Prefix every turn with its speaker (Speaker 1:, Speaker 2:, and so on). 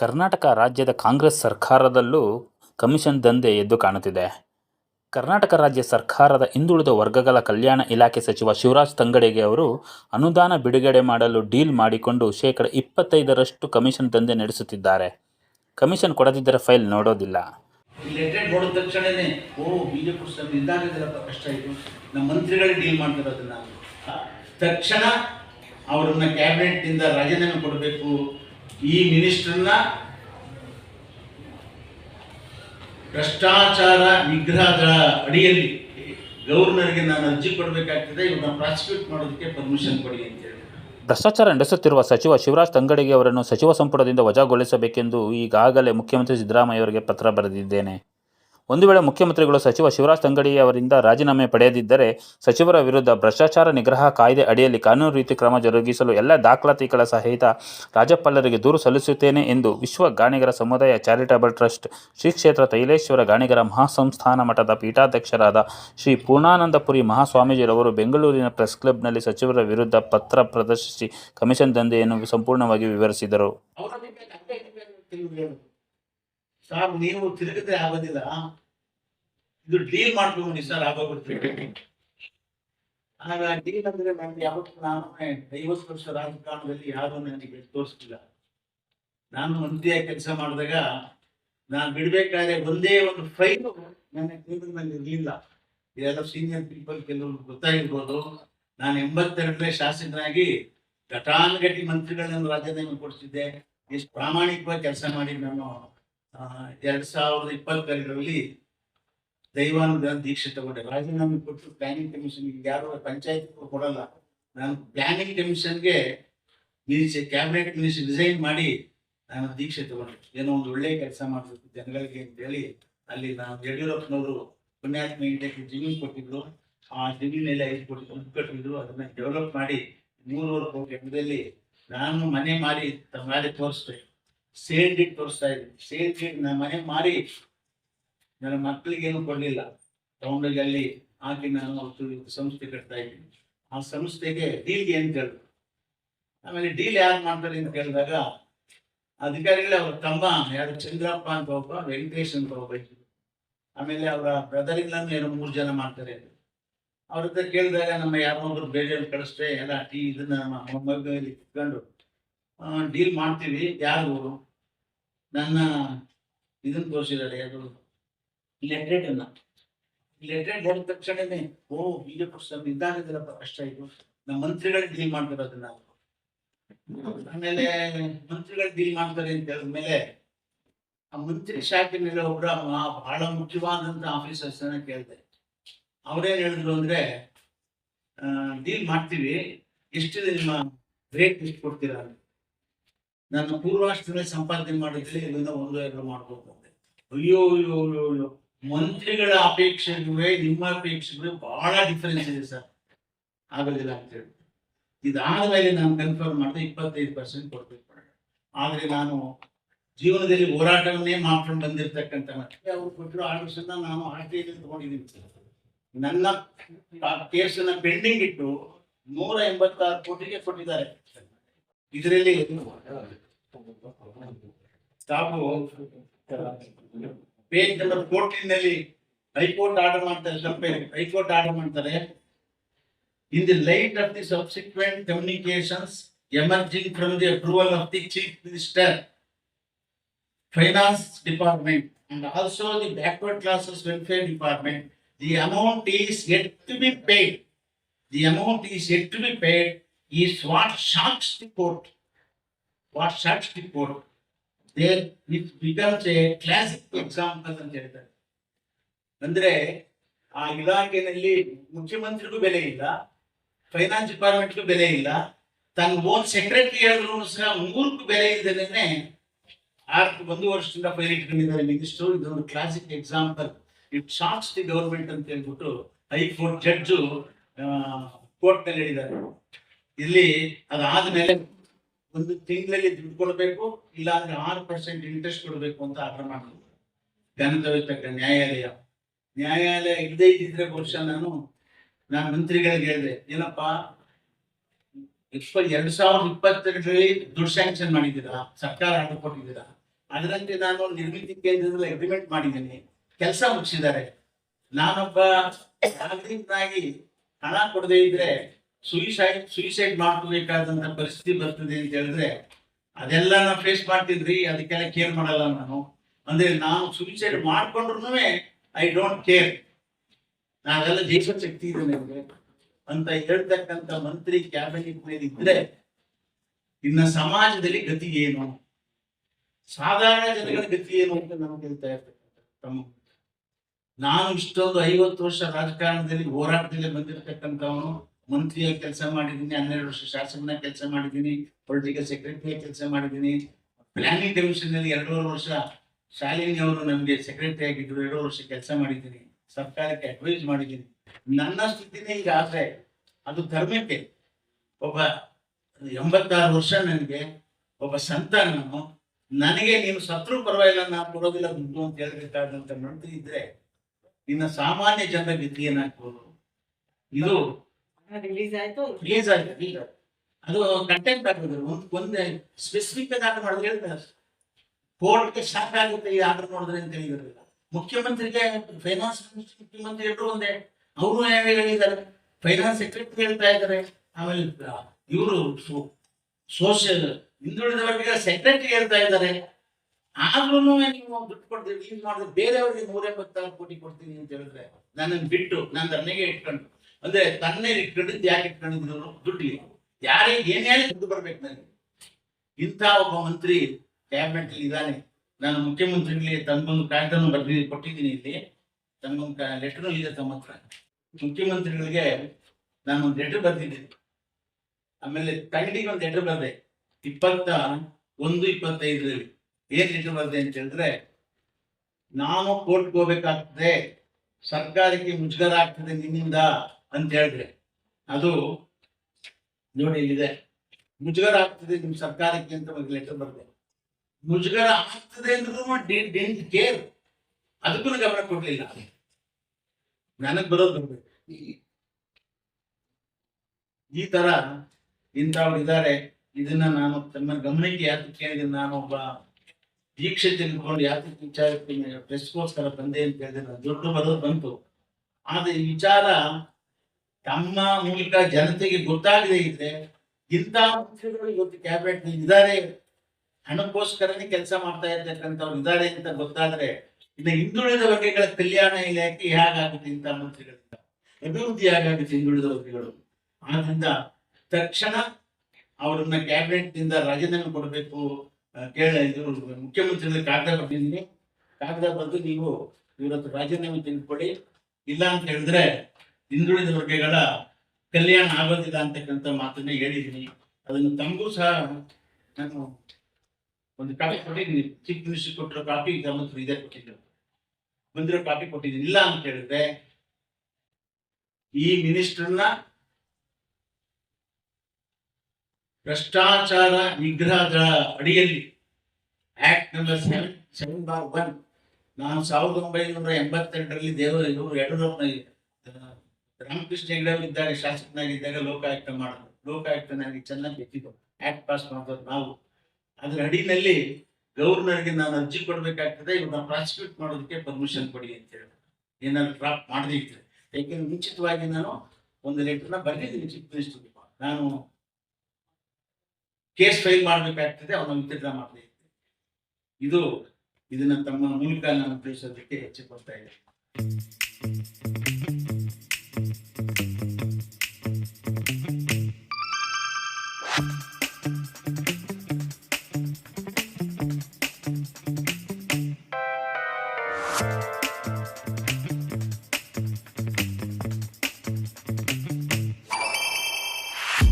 Speaker 1: ಕರ್ನಾಟಕ ರಾಜ್ಯದ ಕಾಂಗ್ರೆಸ್ ಸರ್ಕಾರದಲ್ಲೂ ಕಮಿಷನ್ ದಂಧೆ ಎದ್ದು ಕಾಣುತ್ತಿದೆ. ಕರ್ನಾಟಕ ರಾಜ್ಯ ಸರ್ಕಾರದ ಹಿಂದುಳಿದ ವರ್ಗಗಳ ಕಲ್ಯಾಣ ಇಲಾಖೆ ಸಚಿವ ಶಿವರಾಜ್ ತಂಗಡಿಗೆ ಅವರು ಅನುದಾನ ಬಿಡುಗಡೆ ಮಾಡಲು ಡೀಲ್ ಮಾಡಿಕೊಂಡು ಶೇಕಡ ಇಪ್ಪತ್ತೈದರಷ್ಟು ಕಮಿಷನ್ ದಂಧೆ ನಡೆಸುತ್ತಿದ್ದಾರೆ. ಕಮಿಷನ್ ಕೊಡದಿದ್ದರೆ ಫೈಲ್ ನೋಡೋದಿಲ್ಲ.
Speaker 2: ತಕ್ಷಣ ಅವರನ್ನ ಕ್ಯಾಬಿನೆಟ್ನಿಂದ ರಾಜೀನಾಮೆ ಕೊಡಬೇಕು. ಈ ಮಿನಿಸ್ಟ್ರನ್ನ ಭ್ರಷ್ಟಾಚಾರ ನಿಗ್ರಹದ ಅಡಿಯಲ್ಲಿ ಗವರ್ನರ್ಗೆ ನಾನು ಅರ್ಜಿ ಕೊಡಬೇಕಾಗ್ತದೆ ಇವನ್ನ ಪ್ರಾಸಿಕ್ಯೂಟ್ ಮಾಡೋದಕ್ಕೆ ಪರ್ಮಿಷನ್ ಕೊಡಿ ಅಂತ ಹೇಳಿ.
Speaker 1: ಭ್ರಷ್ಟಾಚಾರ ನಡೆಸುತ್ತಿರುವ ಸಚಿವ ಶಿವರಾಜ್ ತಂಗಡಿಗೆ ಅವರನ್ನು ಸಚಿವ ಸಂಪುಟದಿಂದ ವಜಾಗೊಳಿಸಬೇಕೆಂದು ಈಗಾಗಲೇ ಮುಖ್ಯಮಂತ್ರಿ ಸಿದ್ದರಾಮಯ್ಯ ಅವರಿಗೆ ಪತ್ರ ಬರೆದಿದ್ದೇನೆ. ಒಂದು ವೇಳೆ ಮುಖ್ಯಮಂತ್ರಿಗಳು ಸಚಿವ ಶಿವರಾಜ್ ತಂಗಡಿ ಅವರಿಂದ ರಾಜೀನಾಮೆ ಪಡೆಯದಿದ್ದರೆ ಸಚಿವರ ವಿರುದ್ಧ ಭ್ರಷ್ಟಾಚಾರ ನಿಗ್ರಹ ಕಾಯ್ದೆ ಅಡಿಯಲ್ಲಿ ಕಾನೂನು ರೀತಿ ಕ್ರಮ ಜರುಗಿಸಲು ಎಲ್ಲ ದಾಖಲಾತಿಗಳ ಸಹಿತ ರಾಜ್ಯಪಾಲರಿಗೆ ದೂರು ಸಲ್ಲಿಸುತ್ತೇನೆ ಎಂದು ವಿಶ್ವ ಗಾಣಿಗರ ಸಮುದಾಯ ಚಾರಿಟಬಲ್ ಟ್ರಸ್ಟ್ ಶ್ರೀ ಕ್ಷೇತ್ರ ತೈಲೇಶ್ವರ ಗಾಣಿಗರ ಮಹಾಸಂಸ್ಥಾನ ಮಠದ ಪೀಠಾಧ್ಯಕ್ಷರಾದ ಶ್ರೀ ಪೂರ್ಣಾನಂದಪುರಿ ಮಹಾಸ್ವಾಮೀಜಿರವರು ಬೆಂಗಳೂರಿನ ಪ್ರೆಸ್ ಕ್ಲಬ್ನಲ್ಲಿ ಸಚಿವರ ವಿರುದ್ಧ ಪತ್ರ ಪ್ರದರ್ಶಿಸಿ ಕಮಿಷನ್ ದಂಧೆಯನ್ನು ಸಂಪೂರ್ಣವಾಗಿ ವಿವರಿಸಿದರು
Speaker 2: ಅವರ ಬಗ್ಗೆ ಹಂಗೆ ಹಿಂಗೆ ಅಂತ ಇವ್ರು ಹೇಳೋದು. ಸರ್ ನೀವು ತಿರುಗಿದ್ರೆ ಆಗೋದಿಲ್ಲ. ಇದು ಡೀಲ್ ಮಾಡ್ಕೊಂಡು ಸರ್, ಆಗೋಗ್ಬಿಡ್ತೀವಿ. ಆಗ ಡೀಲ್ ಅಂದ್ರೆ ನನ್ಗೆ ಯಾವತ್ತೂ ನಾನು ಐವತ್ತು ವರ್ಷ ರಾಜಕಾರಣದಲ್ಲಿ ಯಾರು ನನಗೆ ತೋರಿಸ್ತಿಲ್ಲ ನಾನು ಒಂದೇ ಕೆಲಸ ಮಾಡಿದಾಗ ನಾನು ಬಿಡ್ಬೇಕಾದ್ರೆ ಒಂದೇ ಒಂದು ಫೈಲು ನನ್ನ ಮೇಲೆ ಇರಲಿಲ್ಲ. ಇದೆಲ್ಲ ಸೀನಿಯರ್ ಪೀಪಲ್ ಕೆಲವರು ಗೊತ್ತಾಗಿರ್ಬೋದು. ನಾನು ಎಂಬತ್ತೆರಡನೇ ಶಾಸಕನಾಗಿ ಘಟಾನುಘಟಿ ಮಂತ್ರಿಗಳನ್ನು ರಾಜ್ಯದಲ್ಲಿ ಕೊಡಿಸಿದ್ದೆ ಎಷ್ಟು ಪ್ರಾಮಾಣಿಕವಾಗಿ ಕೆಲಸ ಮಾಡಿ ನಾನು. ಎರಡ್ ಸಾವಿರದ ಇಪ್ಪತ್ತೆರಡರಲ್ಲಿ ದೈವಾನಂದ ದೀಕ್ಷೆ ತಗೊಂಡೆ ರಾಜೀನಾಮೆ ಕೊಟ್ಟು ಪ್ಲಾನಿಂಗ್ ಕಮಿಷನ್ ಯಾರು ಪಂಚಾಯತ್ ಕೊಡಲ್ಲ. ನಾನು ಪ್ಲಾನಿಂಗ್ ಕಮಿಷನ್ಗೆ ಮಿನಿಸ್ ಕ್ಯಾಬಿನೆಟ್ ಮಿನಿಸ್ಟರ್ ರಿಸೈನ್ ಮಾಡಿ ನಾನು ದೀಕ್ಷೆ ತಗೊಂಡೆ ಏನೋ ಒಂದು ಒಳ್ಳೆ ಕೆಲಸ ಮಾಡಬೇಕು ಜನಗಳಿಗೆ ಅಂತ ಹೇಳಿ ಅಲ್ಲಿ ನಾನು ಯಡಿಯೂರಪ್ಪನವರು ಪುಣ್ಯಾತ್ಮ ಇಂಡಿಯಾಕ್ಕೆ ಜಮೀನು ಕೊಟ್ಟಿದ್ರು. ಆ ಜಮೀನೆಲ್ಲ ಐದು ಕೋಟಿ ದುಡ್ಡು ಕಟ್ಟಿದ್ರು. ಅದನ್ನ ಡೆವಲಪ್ ಮಾಡಿ ಮೂರುವರೆ ಕೋಟಿ ನಾನು ಮನೆ ಮಾಡಿ ತೋರಿಸ್ದೆ. ಸೇಲ್ ಇಟ್ಟು ತೋರಿಸ್ತಾ ಇದ್ದೀನಿ. ಸೇಲ್ ಡೀಟ್ ನನ್ನ ಮನೆ ಮಾರಿ ನನ್ನ ಮಕ್ಕಳಿಗೇನು ಕೊಡಲಿಲ್ಲ. ತಗೊಂಡೋಗಿ ಅಲ್ಲಿ ಹಾಕಿ ನಾನು ಸಂಸ್ಥೆ ಕಟ್ತಾ ಇದ್ದೀನಿ. ಆ ಸಂಸ್ಥೆಗೆ ಡೀಲ್ಗೆ ಏನು ಕೇಳಿದ್ರು ಆಮೇಲೆ ಡೀಲ್ ಯಾರು ಮಾಡ್ತಾರೆ ಅಂತ ಕೇಳಿದಾಗ ಅಧಿಕಾರಿಗಳೇ ಅವ್ರ ತಮ್ಮ, ಯಾರು ಚಂದ್ರಪ್ಪ ಅಂತ ಒಬ್ಬ, ವೆಂಕಟೇಶ್ ಅಂತ ಒಬ್ಬ ಆಮೇಲೆ ಅವರ ಬ್ರದರ್ ಇಲ್ಲನ್ನು ಏನೋ ಮೂರು ಜನ ಮಾಡ್ತಾರೆ. ಅವ್ರ ಹತ್ರ ಕೇಳಿದಾಗ ನಮ್ಮ ಯಾರೊಬ್ರು ಬೇರೆ ಕಳಿಸ್ರೆ ಎಲ್ಲ ಟೀ ಇದನ್ನ ನಮ್ಮ ಮೊಬೈಲ್ ಇಟ್ಕೊಂಡು ಡೀಲ್ ಮಾಡ್ತೀವಿ, ಯಾರು? ನನ್ನ ಇದನ್ನ ತೋರಿಸಿದ್ದಾರೆ ಅದು ಲೆಟ್ರೇಟ್ ಅನ್ನ. ಲೆಟ್ರೇಟ್ ಹೊಡೆದ ತಕ್ಷಣನೇ, ಓ ಈಗ ಪುಸ್ತಕ ನಿಧಾನದಿಲ್ಲಪ್ಪ ಕಷ್ಟ ಇದು ನಮ್ಮ ಮಂತ್ರಿಗಳು ಡೀಲ್ ಮಾಡ್ತಾರೆ ಅದನ್ನ. ಆಮೇಲೆ ಮಂತ್ರಿಗಳು ಡೀಲ್ ಮಾಡ್ತಾರೆ ಅಂತ ಹೇಳಿದ್ಮೇಲೆ ಆ ಮಂತ್ರಿ ಶಾಖೆ ಮೇಲೆ ಒಬ್ಬರ ಬಹಳ ಮುಖ್ಯವಾದಂತ ಆಫೀಸರ್ಸ್ ಅನ್ನ ಕೇಳಿದೆ. ಅವ್ರೇನ್ ಹೇಳಿದ್ರು ಅಂದ್ರೆ ಡೀಲ್ ಮಾಡ್ತೀವಿ ಎಷ್ಟಿದೆ ನಿಮ್ಮ ರೇಟ್ ಎಷ್ಟು ಕೊಡ್ತೀರಾ ಅಂತ. ನನ್ನ ಪೂರ್ವಾಷ್ಟದಲ್ಲಿ ಸಂಪಾದನೆ ಮಾಡಿದ್ರೆ ಇಲ್ಲಿಂದ ಒಂದು ಎರಡು ಮಾಡ್ಬೋದು. ಅಯ್ಯೋ ಅಯ್ಯೋ ಅಯ್ಯೋ ಅಯ್ಯೋ. ಮಂತ್ರಿಗಳ ಅಪೇಕ್ಷೆಗೂ ನಿಮ್ಮ ಅಪೇಕ್ಷೆಗೂ ಬಹಳ ಡಿಫರೆನ್ಸ್ ಇದೆ ಸರ್. ಆಗೋದಿಲ್ಲ ಅಂತ ಹೇಳಿ. ಇದಾದ್ಮೇಲೆ ನಾನು ಕನ್ಫರ್ಮ್ ಮಾಡಿದೆ ಇಪ್ಪತ್ತೈದು ಪರ್ಸೆಂಟ್ ಕೊಡ್ಬೇಕು ಆದ್ರೆ ನಾನು ಜೀವನದಲ್ಲಿ ಹೋರಾಟವನ್ನೇ ಮಾಡ್ಕೊಂಡು ಬಂದಿರತಕ್ಕಂಥ ಮತ್ತೆ ಅವ್ರು ಕೊಟ್ಟಿರೋ ಆರ್ಡರ್ಸ್ ನಾನು ತಗೊಂಡಿದ್ದೀನಿ ತಗೊಂಡಿದ್ದೀನಿ ನನ್ನ ಕೇಸನ್ನ ಪೆಂಡಿಂಗ್ ಇಟ್ಟು ನೂರ ಎಂಬತ್ತಾರು ಕೋಟಿಗೆ ಕೊಟ್ಟಿದ್ದಾರೆ. ಇದರಲ್ಲಿ ತಾವು page number fourteen high court order ಮಾಡ್ತಾರೆ ತಪ್ಪೇ ಹೈಕೋರ್ಟ್ ಆರ್ಡರ್ ಮಾಡ್ತಾರೆ. In the light of the subsequent communications emerging from the approval of the chief minister finance department and also the backward classes welfare department the amount is yet to be paid the amount is yet to be paid is what shocks the court what shocks the court there it becomes a classic example ಅಂತ ಹೇಳ್ತಾರೆ. ಅಂದ್ರೆ ಆ ಇಲಾಖೆಯಲ್ಲಿ ಮುಖ್ಯಮಂತ್ರಿಗೂ ಬೆಲೆ ಇಲ್ಲ finance ಡಿಪಾರ್ಟ್ಮೆಂಟ್ಗೂ ಬೆಲೆ ಇಲ್ಲ, ತನ್ನ ಓನ್ ಸೆಕ್ರೆಟರಿ ಹೇಳಿದ್ರು ಸಹ ಮೂರಕ್ಕೂ ಬೆಲೆ ಇಲ್ಲದೇನೆ ಆರು ಒಂದು ವರ್ಷದಿಂದ ಫೈಲ್ ಇಟ್ಕೊಂಡಿದ್ದಾರೆ. ಮಿನಿಸ್ಟರ್ ಇದೊಂದು classic example it shocks the government ಅಂತ ಹೇಳ್ಬಿಟ್ಟು ಹೈಕೋರ್ಟ್ ಜಡ್ಜು ಕೋರ್ಟ್ನಲ್ಲಿ ಹೇಳಿದ್ದಾರೆ. ಇಲ್ಲಿ ಅದಾದ್ಮೇಲೆ ಒಂದು ತಿಂಗಳಲ್ಲಿ ದುಡ್ಡು ಕೊಡಬೇಕು ಇಲ್ಲ ಅಂದ್ರೆ ಆರು ಪರ್ಸೆಂಟ್ ಇಂಟ್ರೆಸ್ಟ್ ಕೊಡಬೇಕು ಅಂತ ಆರ್ಡರ್ ಮಾಡಿದ್ರು. ಘನತವಿತಕ್ಕ ನ್ಯಾಯಾಲಯ. ನ್ಯಾಯಾಲಯ ಇಲ್ಲದೆ ಇದ್ದಿದ್ರೆ ಬಹುಶಃ ನಾನು ನಾನು ಮಂತ್ರಿಗಳಿಗೆ ಹೇಳಿದೆ, ಏನಪ್ಪಾ ಇಪ್ಪ ಎರಡ್ ಸಾವಿರದ ಇಪ್ಪತ್ತೆರಡರಲ್ಲಿ ದುಡ್ಡು ಸ್ಯಾಂಕ್ಷನ್ ಮಾಡಿದ್ದೀರಾ, ಸರ್ಕಾರ ಆರ್ಡರ್ ಕೊಟ್ಟಿದ್ದೀರಾ, ಅದರಂತೆ ನಾನು ನಿರ್ಮಿತಿ ಕೇಂದ್ರದಲ್ಲಿ ಅಗ್ರಿಮೆಂಟ್ ಮಾಡಿದ್ದೀನಿ, ಕೆಲಸ ಮುಗಿಸಿದ್ದಾರೆ. ನಾನೊಬ್ಬ ನಾಗರಿಕನಾಗಿ ಹಣ ಕೊಡದೇ ಇದ್ರೆ ಸುಯಿಸೈಡ್ ಸುಯಿಸೈಡ್ ಮಾಡ್ಕೋಬೇಕಾದಂತ ಪರಿಸ್ಥಿತಿ ಬರ್ತದೆ ಅಂತ ಹೇಳಿದ್ರೆ, ಅದೆಲ್ಲ ನಾನು ಫೇಸ್ ಮಾಡ್ತಿದ್ರಿ, ಅದಕ್ಕೆಲ್ಲ ಕೇರ್ ಮಾಡಲ್ಲ ನಾನು. ಅಂದ್ರೆ ನಾನು ಸುಯಿಸೈಡ್ ಮಾಡ್ಕೊಂಡ್ರು ಐ ಡೋಂಟ್ ಕೇರ್ ನಾವೆಲ್ಲ ದೇಶ ಶಕ್ತಿ ಇದೆ ನಿಮಗೆ ಅಂತ ಹೇಳ್ತಕ್ಕಂಥ ಮಂತ್ರಿ ಕ್ಯಾಬಿನೆಟ್ ಮೇಲೆ ಇದ್ರೆ, ಇನ್ನ ಸಮಾಜದಲ್ಲಿ ಗತಿ ಏನು? ಸಾಧಾರಣ ಜನಗಳ ಗತಿ ಏನು ಅಂತ ನಮ್ಗೆ ಹೇಳ್ತಾ ಇರ್ತಕ್ಕಂಥ ತಮ್ಮ ನಾನು ಇಷ್ಟೊಂದು ಐವತ್ತು ವರ್ಷ ರಾಜಕಾರಣದಲ್ಲಿ ಹೋರಾಟದಲ್ಲಿ ಬಂದಿರತಕ್ಕಂಥವನು ಮಂತ್ರಿಯಾಗಿ ಕೆಲಸ ಮಾಡಿದ್ದೀನಿ ಹನ್ನೆರಡು ವರ್ಷ ಶಾಸಕನ ಕೆಲಸ ಮಾಡಿದ್ದೀನಿ ಪೊಲಿಟಿಕಲ್ ಸೆಕ್ರೆಟರಿ ಕೆಲಸ ಮಾಡಿದ್ದೀನಿ ಪ್ಲಾನಿಂಗ್ ಡಿವಿಷನ್ನಲ್ಲಿ ಎರಡೂವರೆ ವರ್ಷ ಶಾಲಿನಿ ಅವರು ನಮಗೆ ಸೆಕ್ರೆಟರಿ ಆಗಿದ್ರು ಎರಡು ವರ್ಷ ಕೆಲಸ ಮಾಡಿದ್ದೀನಿ ಸರ್ಕಾರಕ್ಕೆ ಅಡ್ವೈಸ್ ಮಾಡಿದ್ದೀನಿ ನನ್ನ ಸ್ಥಿತಿನೇ ಈಗ ಆದರೆ ಅದು ಧರ್ಮಕ್ಕೆ. ಒಬ್ಬ ಎಂಬತ್ತಾರು ವರ್ಷ ನನಗೆ, ಒಬ್ಬ ಸಂತ ನಾನು ನನಗೆ ನೀನು ಸತ್ರು ಪರವಾಗಿಲ್ಲ, ನಾನು ಕೊಡೋದಿಲ್ಲ ದುಡ್ಡು ಅಂತ ಹೇಳ್ಬೇಕಾದಂತ ಮಂತ್ರಿ ಇದ್ರೆ ನಿನ್ನ ಸಾಮಾನ್ಯ ಜನರ ಗತಿ ಏನಾಗ್ಬೋದು ಇದು
Speaker 3: ರಿಲೀಸ್ ಆಯ್ತು.
Speaker 2: ರಿಲೀಸ್ ಆಯ್ತು ಅದು ಕಂಟೆಂಟ್ ಒಂದ್, ಒಂದೇ ಸ್ಪೆಸಿಫಿಕ್ ಆಗಿ ಆರ್ಡರ್ ಮಾಡಿದ್ರೆ ಹೇಳ್ತಾರೆ. ಕೋರ್ಟ್ಗೆ ಶಾಕ್ ಆಗುತ್ತೆ ಈ ಆರ್ಡರ್ ನೋಡಿದ್ರೆ ಅಂತ ಹೇಳಿದ್ರಲ್ಲ ಮುಖ್ಯಮಂತ್ರಿಗೆ ಫೈನಾನ್ಸ್ ಮುಖ್ಯಮಂತ್ರಿ ಎಲ್ಲರೂ ಒಂದೇ. ಅವರು ಹೇಳಿದ್ದಾರೆ? ಫೈನಾನ್ಸ್ ಸೆಕ್ರೆಟರಿ ಹೇಳ್ತಾ ಇದ್ದಾರೆ. ಆಮೇಲೆ ಇವರು ಸೋಷಿಯಲ್ ಹಿಂದುಳಿದ ವರ್ಗಗಳ ಸೆಕ್ರೆಟರಿ ಹೇಳ್ತಾ ಇದ್ದಾರೆ. ಆದ್ರೂ ನೀವು ದುಡ್ಡು ಕೊಡ್ತೀವಿ ಮಾಡಿದ್ರೆ ಬೇರೆಯವ್ರಿಗೆ ನೂರ ಎಂಬತ್ತಾರು ಕೋಟಿ ಕೊಡ್ತೀನಿ ಅಂತ ಹೇಳಿದ್ರೆ, ನನ್ನನ್ನು ಬಿಟ್ಟು, ನಾನು ತನ್ನೆಗೆ ಇಟ್ಕೊಂಡು. ಅಂದ್ರೆ ತನ್ನೇ ಇಟ್ಕೊಂಡಿದ್ದು ಯಾಕೆ ಇಟ್ಕೊಂಡಿದ್ರು ದುಡ್ಡಿಗೆ ಯಾರೇ ಏನೇ ದುಡ್ಡು ಬರ್ಬೇಕು ನನಗೆ. ಇಂಥ ಒಬ್ಬ ಮಂತ್ರಿ ಕ್ಯಾಬಿನೆಟ್ ಇದ್ದಾನೆ. ನಾನು ಮುಖ್ಯಮಂತ್ರಿಗಳಿಗೆ ತನ್ಗೊಂದು ಕಾಗದನ್ನು ಬರ್ದಿ, ಕೊಟ್ಟಿದ್ದೀನಿ ಇಲ್ಲಿ. ತನ್ಗೊಂದು ಲೆಟರ್ ಇದೆ ತಮ್ಮ ಹತ್ರ. ಮುಖ್ಯಮಂತ್ರಿಗಳಿಗೆ ನಾನು ಒಂದು ಲೆಟರ್ ಬರ್ದಿದ್ದೆ ಆಮೇಲೆ ತಂಗಡಿಗೆ ಒಂದು ಲೆಟರ್ ಬರ್ದೆ. ಇಪ್ಪತ್ತ ಒಂದು, ಇಪ್ಪತ್ತೈದರಲ್ಲಿ. ಏನ್ ಲೆಟರ್ ಬರ್ದೆ ಅಂತ ಹೇಳಿದ್ರೆ, ನಾನು ಕೋರ್ಟ್ಗೆ ಹೋಗ್ಬೇಕಾಗ್ತದೆ. ಸರ್ಕಾರಕ್ಕೆ ಮುಜುಗರ ಆಗ್ತದೆ ನಿನ್ನಿಂದ. ಅಂತ ಹೇಳಿದ್ರೆ, ಅದು ನೋಡಿ ಇಲ್ಲಿದೆ. ಮುಜುಗರ ಆಗ್ತದೆ ನಿಮ್ ಸರ್ಕಾರಕ್ಕೆ ಅಂತ ಒಂದು ಲೆಟರ್ ಬರ್ತದೆ. ಮುಜುಗರ ಆಗ್ತದೆ ಅಂದ್ರೂ ಕೇರ್ ಅದಕ್ಕೂ ಗಮನ ಕೊಡ್ಲಿಲ್ಲ. ನನಗ್ ಬರೋದು ಈ- ತರ ಇಂಥವ್ರು ಇದ್ದಾರೆ. ಇದನ್ನ ನಾನು ತಮ್ಮ ಗಮನಕ್ಕೆ ಕೇಳಿದ್ರೆ ನಾನು ಒಬ್ಬ ದೀಕ್ಷೆ ತೆಗೆದುಕೊಂಡು ಯಾಕೆ ವಿಚಾರಕ್ಕೆ ಪ್ರೆಸ್ಗೋಸ್ಕರ ಬಂದೆ ಅಂತ ಹೇಳಿದ್ರೆ ದೊಡ್ಡ ಬರೋದು ಬಂತು. ಆದ್ರೆ ವಿಚಾರ ತಮ್ಮ ಮೂಲಕ ಜನತೆಗೆ ಗೊತ್ತಾಗದೇ ಇದ್ರೆ ಇಂಥ ಮುಖ್ಯಗಳು ಇವತ್ತು ಕ್ಯಾಬಿನೆಟ್ ಇದ್ದಾರೆ. ಹಣಕ್ಕೋಸ್ಕರನೇ ಕೆಲಸ ಮಾಡ್ತಾ ಇರ್ತಕ್ಕಂಥವ್ರು ಇದ್ದಾರೆ ಅಂತ ಗೊತ್ತಾದ್ರೆ ಇನ್ನು ಹಿಂದುಳಿದ ವರ್ಗಗಳ ಕಲ್ಯಾಣ ಇಲಾಖೆ ಹೇಗಾಗುತ್ತೆ ಇಂಥ ಮಂತ್ರಿಗಳಿಂದ? ಅಭಿವೃದ್ಧಿ ಹೇಗಾಗುತ್ತೆ ಹಿಂದುಳಿದ ವರ್ಗಗಳು? ಆದ್ರಿಂದ ತಕ್ಷಣ ಅವರನ್ನ ಕ್ಯಾಬಿನೆಟ್ನಿಂದ ರಾಜೀನಾಮೆ ಕೊಡಬೇಕು ಕೇಳ ಇದು ಮುಖ್ಯಮಂತ್ರಿಗಳಿಗೆ ಕಾಗದ ಬರ್ತಿದ್ದೀನಿ ಕಾಗದ ಬರೆದು ನೀವು ಇವರತ್ರ ರಾಜೀನಾಮೆ ತೆಗೆದುಕೊಳ್ಳಿ. ಇಲ್ಲ ಅಂತ ಹೇಳಿದ್ರೆ ಹಿಂದುಳಿದ ವರ್ಗಗಳ ಕಲ್ಯಾಣ ಆಗೋದಿಲ್ಲ ಅಂತಕ್ಕಂಥ ಮಾತನ್ನ ಹೇಳಿದ್ದೀನಿ. ಅದನ್ನು ತಮಗೂ ಸಹ ನಾನು ಒಂದು ಕಾಪಿ ಕೊಟ್ಟಿದ್ದೀನಿ. ಚೀಫ್ ಮಿನಿಸ್ಟರ್ ಕೊಟ್ಟಿರೋ ಕಾಪಿ ನಮ್ಮ ಇದೇ ಕೊಟ್ಟಿದ್ದು. ಬಂದಿರೋ ಕಾಪಿ ಕೊಟ್ಟಿದ್ದೀನಿ. ಇಲ್ಲ ಅಂತ ಹೇಳಿದ್ರೆ ಈ ಮಿನಿಸ್ಟರ್ನ ಭ್ರಷ್ಟಾಚಾರ ನಿಗ್ರಹದ ಅಡಿಯಲ್ಲಿ act number seven seven bar one. ನಾನು ಸಾವಿರದ ಒಂಬೈನೂರ ಎಂಬತ್ತೆರಡರಲ್ಲಿ ದೇವ ಇವರು ರಾಮಕೃಷ್ಣ ಹೆಗಡೆ ಇದ್ದಾಗ ಶಾಸಕನಾಗಿದ್ದಾಗ ಲೋಕಾಯುಕ್ತ ಮಾಡಿದ್ರು. ಲೋಕಾಯುಕ್ತನಾಗಿ ಚೆನ್ನಾಗಿ ಎತ್ತಿದ್ದು ಆಕ್ಟ್ ಪಾಸ್ ಮಾಡಿದ್ರು ನಾವು. ಅದ್ರ ಅಡಿನಲ್ಲಿ ಗವರ್ನರ್ಗೆ ನಾನು ಅರ್ಜಿ ಕೊಡ್ಬೇಕಾಗ್ತದೆ, ಇವ್ರನ್ನ ಪ್ರಾಸಿಕ್ಯೂಟ್ ಮಾಡೋದಕ್ಕೆ ಪರ್ಮಿಷನ್ ಕೊಡಿ ಅಂತ ಹೇಳಿ ಏನಾದ್ರು ಡ್ರಾಪ್ ಮಾಡದೇ ಇದ್ರೆ. ಯಾಕೆಂದ್ರೆ ಮುಂಚಿತವಾಗಿ ನಾನು ಒಂದು ಲೆಟರ್ನ ಬರೆದಿದ್ದೀನಿ ಚೀಫ್ ಮಿನಿಸ್ಟರ್ ನಾನು ಕೇಸ್ ಫೈಲ್ ಮಾಡ್ಬೇಕಾಗ್ತದೆ, ಅವನ ವಿತರಣೆ ಮಾಡದೇ ಇದು ಇದನ್ನ ತಮ್ಮ ಮೂಲಕ ನಾನು ತಿಳಿಸೋದಕ್ಕೆ ಹೆಚ್ಚು ಕೊಡ್ತಾ ಇದ್ದೀನಿ.